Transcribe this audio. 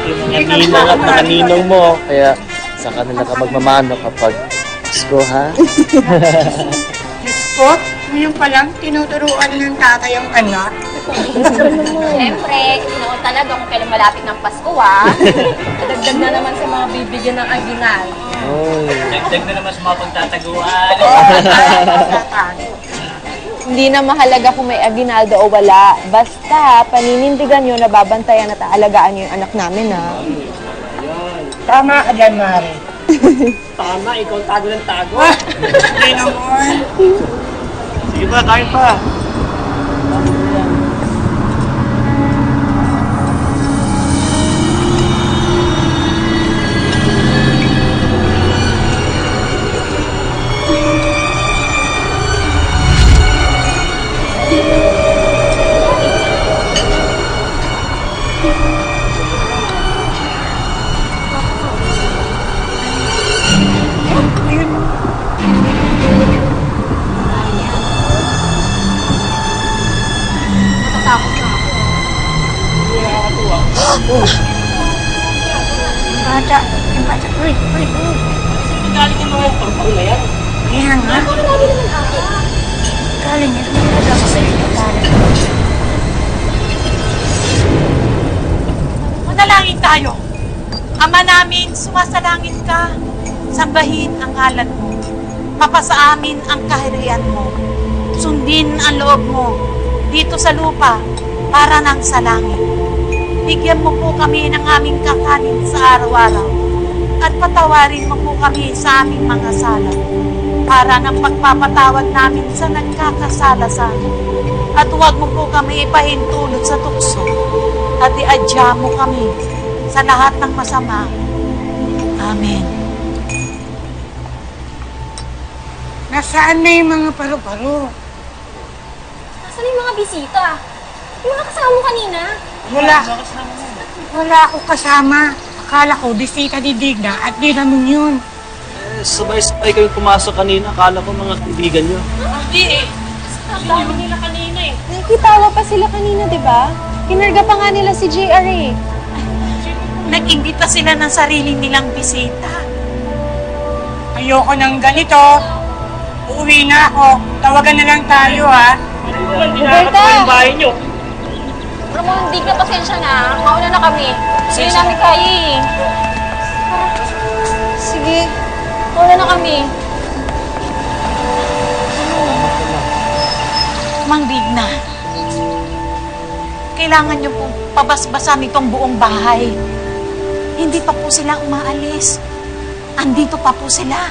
yung mga ninong at mga ninong mo. Kaya sa kanila ka magmamano kapag Pasko, ha? Po, ngayon pa lang, tinuturuan ng tatay ang anak. Siyempre, noon talaga kung kailan malapit ng Pasko, ah. Dagdag na naman sa mga bibigyan ng aginal. Oh. Dagdag na naman sa mga pagtataguan. Hindi na mahalaga kung may aginaldo o wala. Basta, paninindigan nyo na babantayan at aalagaan nyo yung anak namin, ha? Tama ka dyan, Mari. Tama, ikaw ang tago ng tago. Hindi naman. Sige pa, kain pa. Ako. Yung bata, yung bata. Uy, uy, uy. Galing yung mga pangpang na yan. Kaya nga. Galing yan. Ko sa iyo. Manalangin tayo. Ama namin, sumasalangin ka. Sambahin ang ngalan mo. Papasa amin ang kahirian mo. Sundin ang loob mo dito sa lupa para nang sa langit. Bigyan mo po kami ng aming kakanin sa araw-araw at patawarin mo po kami sa aming mga sala para ng pagpapatawad namin sa nagkakasala sa amin. At huwag mo po kami ipahintulot sa tukso at iadya mo kami sa lahat ng masama. Amen. Nasaan na yung mga paru-paro? Nasaan yung mga bisita? Yung nakasama mo kanina? Wala. Wala ako kasama. Akala ko, bisita ni Digna at di naman yun. Eh, sabay-sabay kayong pumasok kanina. Akala ko mga kaibigan nyo. Hindi eh. Ang dami nila kanina eh. Nakikitawa pa sila kanina, di ba? Kinarga pa nga nila si JR, eh. Nag-imbita sila ng sarili nilang bisita. Ayoko ng ganito. Uuwi na ako. Tawagan na lang tayo, ha? Hindi nakakatawa yung bahay nyo. Pero mo, hindi ka pasensya na. Mauna na kami. Hindi namin kaya eh. Sige. Mauna na kami. Mang Digna, kailangan niyo po pabasbasan itong buong bahay. Hindi pa po sila umaalis. Andito pa po sila.